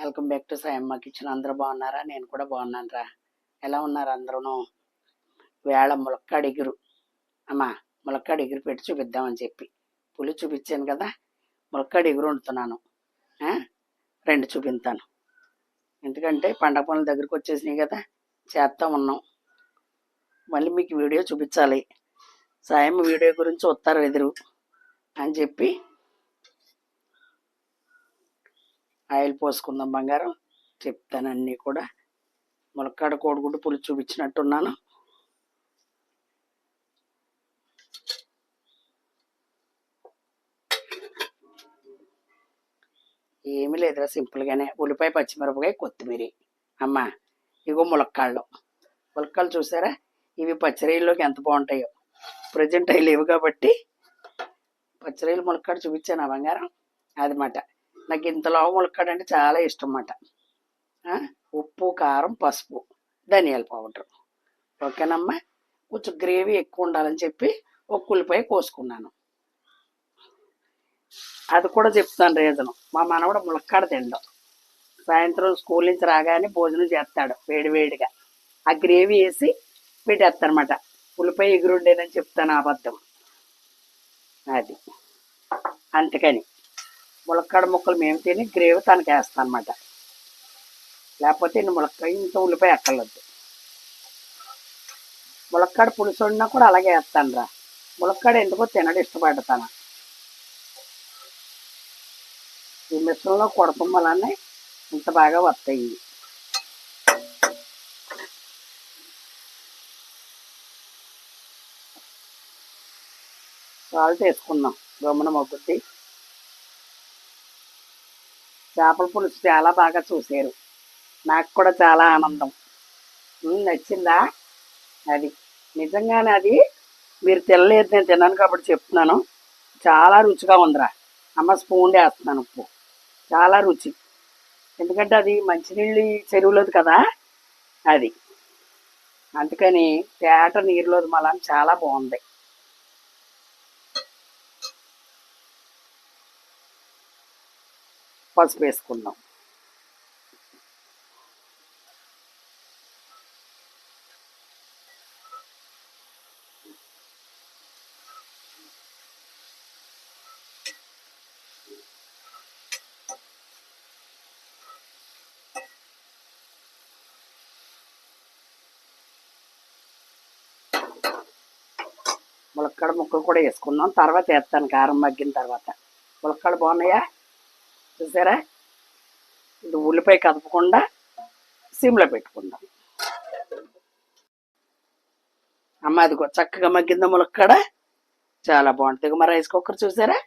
Welcome back to Sayamma kitchen. అందరూ బాగున్నారా? నేను కూడా బాగున్నాను రా ఎలా ఉన్నారు అందరూ వేళ ములక్కాడు ఎగురు అమ్మా ములక్కాడు ఎగురు పెట్టి చూపిద్దామని చెప్పి. పులి చూపించాను కదా ములక్కాడు ఎగురు వండుతున్నాను రెండు చూపిస్తాను ఎందుకంటే పండగ పనుల దగ్గరికి వచ్చేసినాయి కదా చేస్తా ఉన్నాం. మళ్ళీ మీకు వీడియో చూపించాలి. సాయం వీడియో గురించి వస్తారు ఎదురు అని చెప్పి ఆయిల్ పోసుకుందాం బంగారం. చెప్తాను అన్నీ కూడా. ములక్కాడ కోడిగుడ్డు పులుసు చూపించినట్టున్నాను. ఏమీ లేదురా సింపుల్గానే. ఉల్లిపాయ పచ్చిమిరపకాయ కొత్తిమీర. అమ్మ ఇగో ములక్కాళ్ళు. ములక్కాళ్ళు చూసారా? ఇవి పచ్చిరొయ్యల్లోకి ఎంత బాగుంటాయో. ప్రజెంట్ అవి లేవు కాబట్టి పచ్చిరొయ్యలు ములక్కాడు చూపించాను ఆ బంగారం. అది మాట నాకు ఇంతలో ములక్కాడ ములక్కాడు అంటే చాలా ఇష్టం అన్నమాట ఉప్పు కారం పసుపు ధనియాల పౌడర్. ఓకేనమ్మా? కొంచెం గ్రేవీ ఎక్కువ ఉండాలని చెప్పి ఒక ఉల్లిపాయ కోసుకున్నాను. అది కూడా చెప్తాను రీజను. మా మనవడు ములక్కాడ తినడం సాయంత్రం స్కూల్ నుంచి రాగానే భోజనం చేస్తాడు వేడి వేడిగా. ఆ గ్రేవీ వేసి పెట్టేస్తానమాట ఉల్లిపాయ ఎగురుండేనని చెప్తాను అబద్ధం. అది. అందుకని. ములక్కాడ ముక్కలు మేము తిని గ్రేవీ తనకి వేస్తాను అనమాట లేకపోతే ఇన్ని ములక్కాయ ఇంత ఉల్లిపాయ ఎక్కర్లేదు. ములక్కాడ పులుసు వండినా కూడా అలాగే వేస్తాను రా ములక్కాడ ఎందుకో తినడం ఇష్టపడతాను ఈ మిషన్లో కొడతాం వల్లనే ఇంత బాగా వస్తాయి. సాల్ట్ వేసుకుందాం. గమ్మున మొగ్గుద్ది. చేపల పులుసు చాలా బాగా చూసారు నాకు కూడా చాలా ఆనందం. నచ్చిందా? అది. నిజంగానే అది మీరు తినలేదు నేను తిన్నాను కాబట్టి చెప్తున్నాను. చాలా రుచిగా ఉందిరా. అమ్మ స్పూన్ వేస్తున్నాను ఉప్పు. చాలా రుచి. ఎందుకంటే అది మంచినీళ్ళు చెరువులోది కదా. అది. అందుకని తేట నీరులోది మళ్ళా చాలా బాగుంది. పసుపు వేసుకుందాం ములక్కడ ముక్కలు కూడా వేసుకుందాం. తర్వాత వేస్తాను. కారం మగ్గిన తర్వాత. ములక్కడ బాగున్నాయా? చూసారా? ఇది ఉల్లిపాయ కదపకుండా సిమ్లో పెట్టుకుందాం. అమ్మ అదిగో చక్కగా మగ్గిందా ములక్కడ. చాలా బాగుంటుంది. ఇక మరి రైస్ కుక్కర్ చూసారా?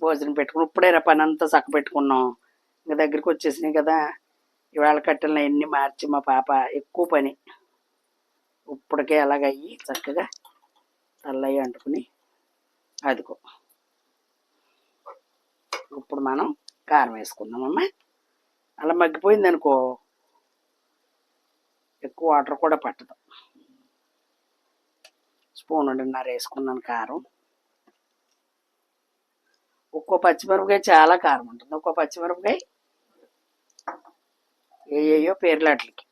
భోజనం పెట్టుకుని ఇప్పుడే రా పని అంతా చక్క పెట్టుకున్నాం. ఇంకా దగ్గరికి వచ్చేసినాయి కదా. ఇవాళ కట్టెలను ఎన్ని మార్చి మా పాప ఎక్కువ పని. ఇప్పటికే అలాగయ్యి చక్కగా తల్లయ్యి అంటుకుని అదిగో. ఇప్పుడు మనం కారం వేసుకుందామమ్మా అలా మగ్గిపోయింది అనుకో ఎక్కువ వాటర్ కూడా పట్టదు స్పూన్ రెండున్నర వేసుకున్నాను కారం ఒక్కో పచ్చిమిరపకాయ చాలా కారం ఉంటుంది ఒక్కో పచ్చిమిరపకాయ ఏయో పేర్లాట్లకి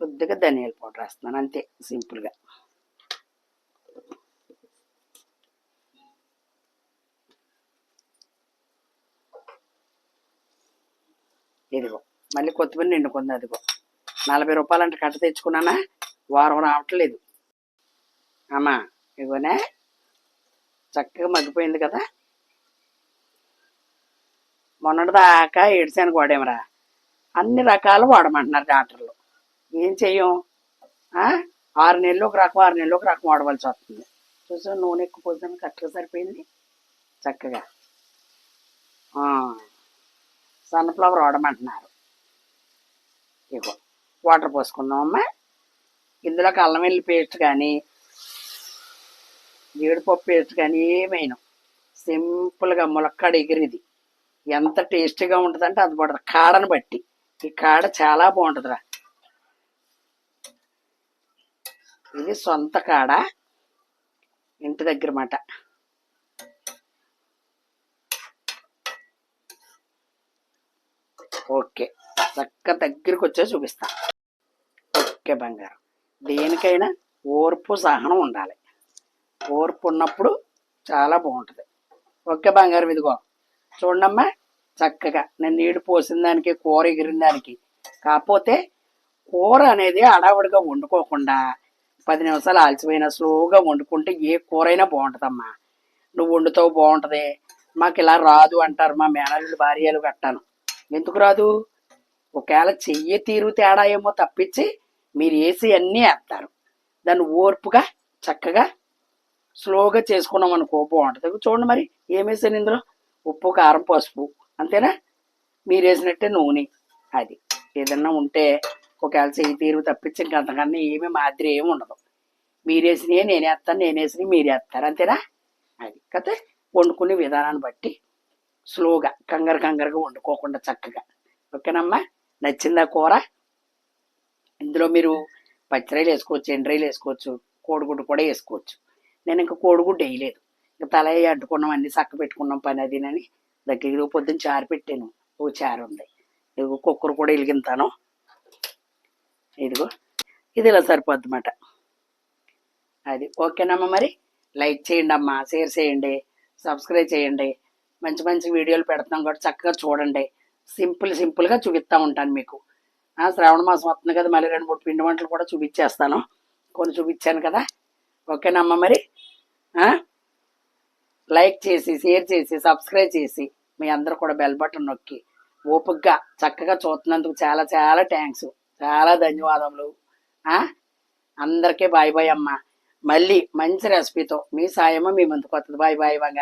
కొద్దిగా ధనియాల పౌడర్ వేస్తున్నాను అంతే సింపుల్గా ఇదిగో మళ్ళీ కొత్తిమీర నిండుకుంది అదిగో. నలభై రూపాయలు అంటే కట్ట తెచ్చుకున్నానా? వారం రావట్లేదు. అమ్మా ఇగోనే చక్కగా మగ్గిపోయింది కదా. మొన్నటి దాకా వాడేమరా? అన్ని రకాలు వాడమంటున్నారు డాక్టర్లు. ఏం చెయ్యం? ఆరు నెలలు ఒక రకం ఆరు నెలలు ఒక రకం వాడవలసి వస్తుంది. చూసా నూనె ఎక్కువ పోసాను కరెక్ట్గా సరిపోయింది. చక్కగా. ఆ. సన్ఫ్లవర్ వాడమంటున్నారు. ఇగో వాటర్ పోసుకుందామమ్మా ఇందులోకి అల్లం వెల్లి పేస్ట్ కానీ జీడిపప్పు పేస్ట్ కానీ ఏమైనా. సింపుల్గా ములక్కాడ ఎగిరిది. ఎంత టేస్టీగా ఉంటుందంటే అది పడుతుంది కాడను బట్టి. ఈ కాడ చాలా బాగుంటుందిరా. ఇది సొంత కాడ. ఇంటి దగ్గర మాట ఓకే. చక్క దగ్గరికి వచ్చే చూపిస్తా. ఓకే బంగారం. దేనికైనా ఓర్పు సహనం ఉండాలి. ఓర్పు ఉన్నప్పుడు చాలా బాగుంటుంది. ఓకే బంగారం ఇదిగో. చూడమ్మా చక్కగా నేను నీడు పోసిన దానికి కూర ఎగిరిన దానికి. కాకపోతే కూర అనేది అడావుడిగా వండుకోకుండా పది నిమిషాలు ఆల్చిపోయినా స్లోగా వండుకుంటే ఏ కూరైనా బాగుంటుందమ్మా. నువ్వు వండుతావు బాగుంటుంది. మాకు ఇలా రాదు అంటారు మా మేనల్లుడు భార్యలు కట్టాను ఎందుకు రాదు? ఒకవేళ చెయ్యి తీరు తేడా ఏమో తప్పించి మీరు వేసి అన్నీ వేస్తారు. దాన్ని ఓర్పుగా చక్కగా స్లోగా చేసుకున్నాం అనుకో బాగుంటుంది చూడండి మరి ఏం వేసాను ఇందులో? ఉప్పు కారం పసుపు. అంతేనా? మీరు వేసినట్టే నూనె. అది ఏదన్నా ఉంటే ఒకవేళ చెయ్యి తీరు తప్పించి ఇంకా అంతకన్నా ఏమీ మాదిరి ఏమి ఉండదు. మీరు వేసినవి నేను వేస్తాను నేను వేసినవి మీరు వేస్తారు. అంతేనా? అది. కదా వండుకునే విధానాన్ని బట్టి స్లోగా కంగారు కంగారుగా వండుకోకుండా చక్కగా. ఓకేనమ్మా? నచ్చిందా కూర? ఇందులో మీరు పచ్చిరాయలు వేసుకోవచ్చు ఎండ్రాయిలు వేసుకోవచ్చు కోడిగుడ్డు కూడా వేసుకోవచ్చు. నేను ఇంకా కోడిగుడ్డు వేయలేదు. ఇంకా తల అయ్యి అంటుకున్నాం అన్ని చక్క పెట్టుకున్నాం పని అదినని దగ్గరికి పొద్దున్న చారు పెట్టాను. ఓ చారు ఉంది. ఇదిగో కుక్కర్ కూడా వెలిగింతాను ఇదిగో ఇది ఇలా సరిపోద్ది అన్నమాట అది ఓకేనమ్మా మరి? లైక్ చేయండి అమ్మా షేర్ చేయండి సబ్స్క్రైబ్ చేయండి. మంచి మంచి వీడియోలు పెడుతున్నాం కూడా చక్కగా చూడండి. సింపుల్ సింపుల్గా చూపిస్తూ ఉంటాను మీకు. శ్రావణ మాసం వస్తుంది కదా మళ్ళీ రెండు మూడు పిండి వంటలు కూడా చూపించేస్తాను. కొన్ని చూపించాను కదా. ఓకేనమ్మా మరి? లైక్ చేసి షేర్ చేసి సబ్స్క్రైబ్ చేసి మీ అందరూ కూడా బెల్ బటన్ నొక్కి ఓపికగా చక్కగా చూస్తున్నందుకు చాలా చాలా థ్యాంక్స్. చాలా ధన్యవాదములు. అందరికీ బాయ్ బాయ్ అమ్మ. మళ్ళీ మంచి రెసిపీతో మీ సాయమో మీ ముందుకు వస్తుంది. బాయ్ బాయ్ బంగారు.